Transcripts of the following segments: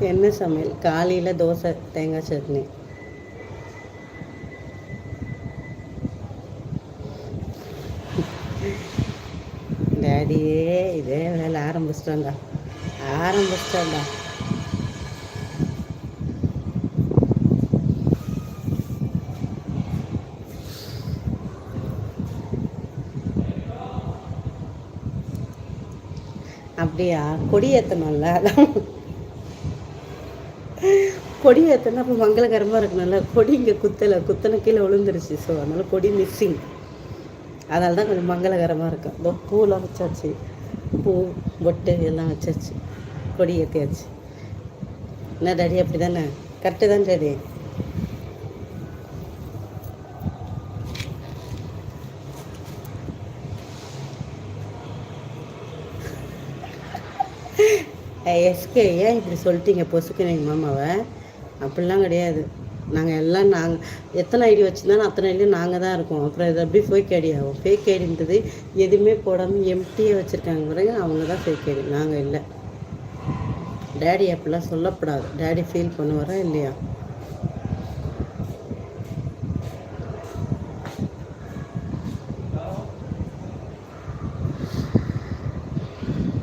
என்ன சமையல்? காலையில் தோசை தேங்காய் சட்னி. டேடியே இதே வேலை. ஆரம்பிச்சிட்டோம்டா ஆரம்பிச்சிட்டோம்டா அப்படியா? கொடி ஏற்றணும்ல அதான் கொடி ஏற்றினா அப்போ மங்களகரமாக இருக்கணும்ல கொடி இங்கே குத்தலை குத்தனை கீழே விழுந்துருச்சு. ஸோ அதனால் கொடி மிஸ்ஸிங் அதனால தான் கொஞ்சம் மங்களகரமாக இருக்கும். இதோ பூலாம் வச்சாச்சு. பூ பொட்டு எல்லாம் வச்சாச்சு. கொடி ஏற்றியாச்சு என்ன டாடி அப்படி தானே கரெக்டு தான் டாடி? எஸ்கே ஏன் இப்படி சொல்லிட்டீங்க? பொசுக்கு எங்கள் மாமாவை. அப்படிலாம் கிடையாது. நாங்கள் எல்லாம் நாங்கள் எத்தனை ஐடி வச்சுருந்தாலும் அத்தனை ஐடியும் நாங்கள் தான் இருக்கோம். அப்புறம் இது அப்படி ஃபேக் ஐடி ஆகும். ஃபேக் ஐடின்றது எதுவுமே போடாமல் எம்டியை வச்சுருக்காங்க பாருங்க. அவங்க தான் ஃபேக் ஐடி. நாங்கள் இல்லை. டேடி அப்படிலாம் சொல்லப்படாது. டேடி ஃபீல் பண்ணுவாரா இல்லையா?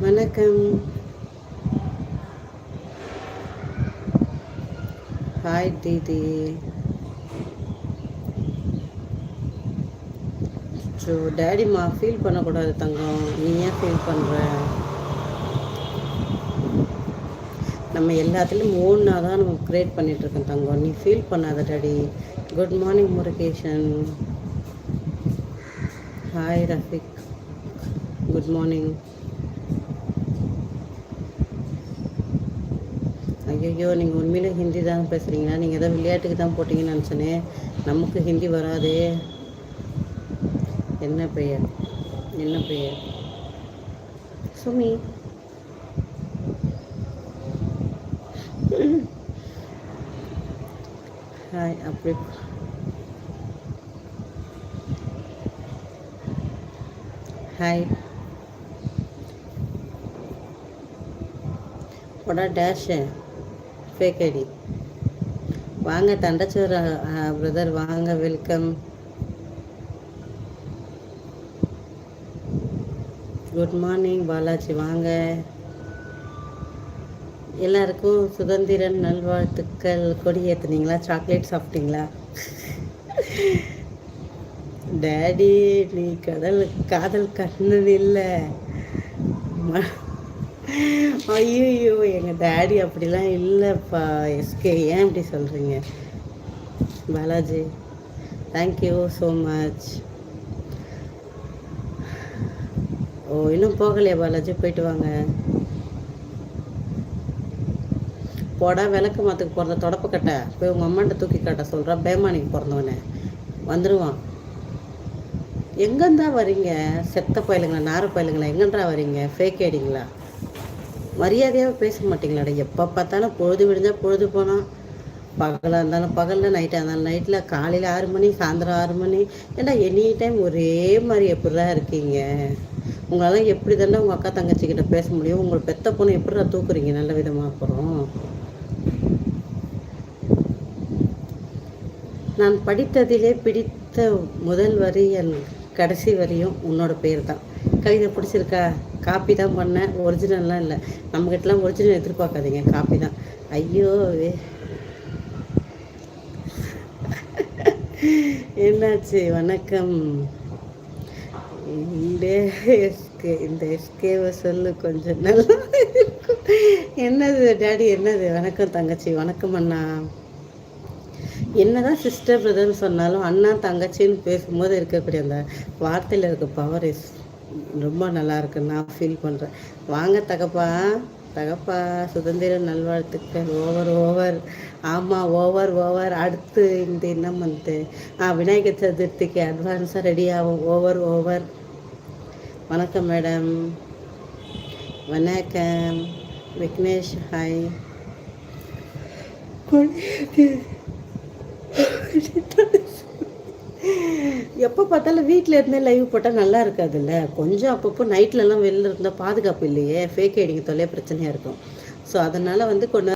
வணக்கம். ஹாய் தீதி ஸோ டேடிம்மா ஃபீல் பண்ணக்கூடாது தங்கம். நீ ஏன் ஃபீல் பண்ணுற நம்ம எல்லாத்துலேயும் ஓன்னாக தான் நம்ம க்ரியேட் பண்ணிகிட்ருக்கோம் தங்கம். நீ ஃபீல் பண்ணாத daddy good morning Murugesan hi Rafiq good morning ஐயோ நீங்கள் உண்மையிலே ஹிந்தி தான் பேசுகிறீங்களா நீங்கள் ஏதோ விளையாட்டுக்கு தான் போட்டிங்கன்னு நினச்சேனே. நமக்கு ஹிந்தி வராதே. என்ன பெயர்? என்ன பெயர்? சுமி. ஹாய் அப்படி. ஹாய் போடா டேஷன் ஃபேக் ஐடி வாங்க தண்டச்சோர் பிரதர் வாங்க வெல்கம் குட் மார்னிங் பாலாஜி வாங்க. எல்லாருக்கும் சுதந்திரன் நல்வாழ்த்துக்கள். கொடி ஏற்றுனீங்களா சாக்லேட் சாப்பிட்டீங்களா? டேடி நீ கடல் காதல் கண்ணன் இல்லை. ஐயோ எங்கள் டேடி அப்படிலாம் இல்லைப்பா. எஸ்கே ஏன் இப்படி சொல்கிறீங்க Balaji thank you so much ஓ இன்னும் போகலையா பாலாஜி? போயிட்டு வாங்க. போடா விளக்கு மாத்துக்கு பிறந்த தொடப்பக்கட்டை போய் உங்கள் அம்மாண்ட தூக்கி காட்ட சொல்கிறா பேமானிக்கு பிறந்தவனே. வந்துடுவான் எங்கேருந்தா வரீங்க? செத்த பயலுங்களா? நார பயலுங்களா? எங்கேன்றா வரீங்க? ஃபேக் ஐடிங்களா மரியாதையாக பேச மாட்டீங்களாடா. எப்போ பார்த்தாலும் பொழுது விடிஞ்சால் பொழுது போனால் பகலாக இருந்தாலும் பகலில் நைட்டாக இருந்தாலும் நைட்டில் காலையில் ஆறு மணி சாயந்தரம் ஆறு மணி. ஏன்னா எனி டைம் ஒரே மாதிரி எப்படிதான் இருக்கீங்க? உங்களால் எப்படி தானே உங்கள் அக்கா தங்கச்சிக்கிட்ட பேச முடியும்? உங்களை பெத்த பொண்ணு எப்படிடா தூக்குறீங்க? நல்ல விதமாக அப்புறம். நான் படித்ததிலே பிடித்த முதல் வரி என் கடைசி வரியும் உன்னோட பேர் தான். கவிதை பிடிச்சிருக்கா? காப்பி தான் பண்ணேன். ஒரிஜினல்லாம் இல்லை. நம்மக்கிட்டலாம் ஒரிஜினல் எதிர்பார்க்காதீங்க. காப்பி தான். ஐயோ என்னாச்சு? வணக்கம். இந்த எஸ்கே இந்த எஸ்கேவை சொல்லு. கொஞ்சம் நல்லா இருக்கும். என்னது டேடி? என்னது? வணக்கம் தங்கச்சி. வணக்கம் அண்ணா. என்னதான் சிஸ்டர் பிரதர்னு சொன்னாலும் அண்ணா தங்கச்சின்னு பேசும்போது இருக்கக்கூடிய அந்த வார்த்தையில் இருக்க பவர் இஸ் ரொம்ப நல்லா இருக்குன்னு நான் ஃபீல் பண்ணுறேன் வாங்க தகப்பா. தகப்பா சுதந்திர நல்வாழ்த்துக்கள். ஓவர் ஓவர் ஆமாம் ஓவர் ஓவர் அடுத்து இந்த என்ன மந்த்து ஆ விநாயகர் சதுர்த்திக்கு அட்வான்ஸாக ரெடி ஆகும். ஓவர் ஓவர் வணக்கம் மேடம் வணக்கம். விக்னேஷ் ஹாய் எப்போ பார்த்தாலும் வீட்டில் இருந்தே லைவ் போட்டால் நல்லா இருக்காதுல்ல? கொஞ்சம் அப்பப்போ நைட்லலாம் வெளில இருந்தால் பாதுகாப்பு இல்லையே. ஃபேக் ஐடிங்க தொல்லையே பிரச்சனையாக இருக்கும். ஸோ அதனால் வந்து கொஞ்சம்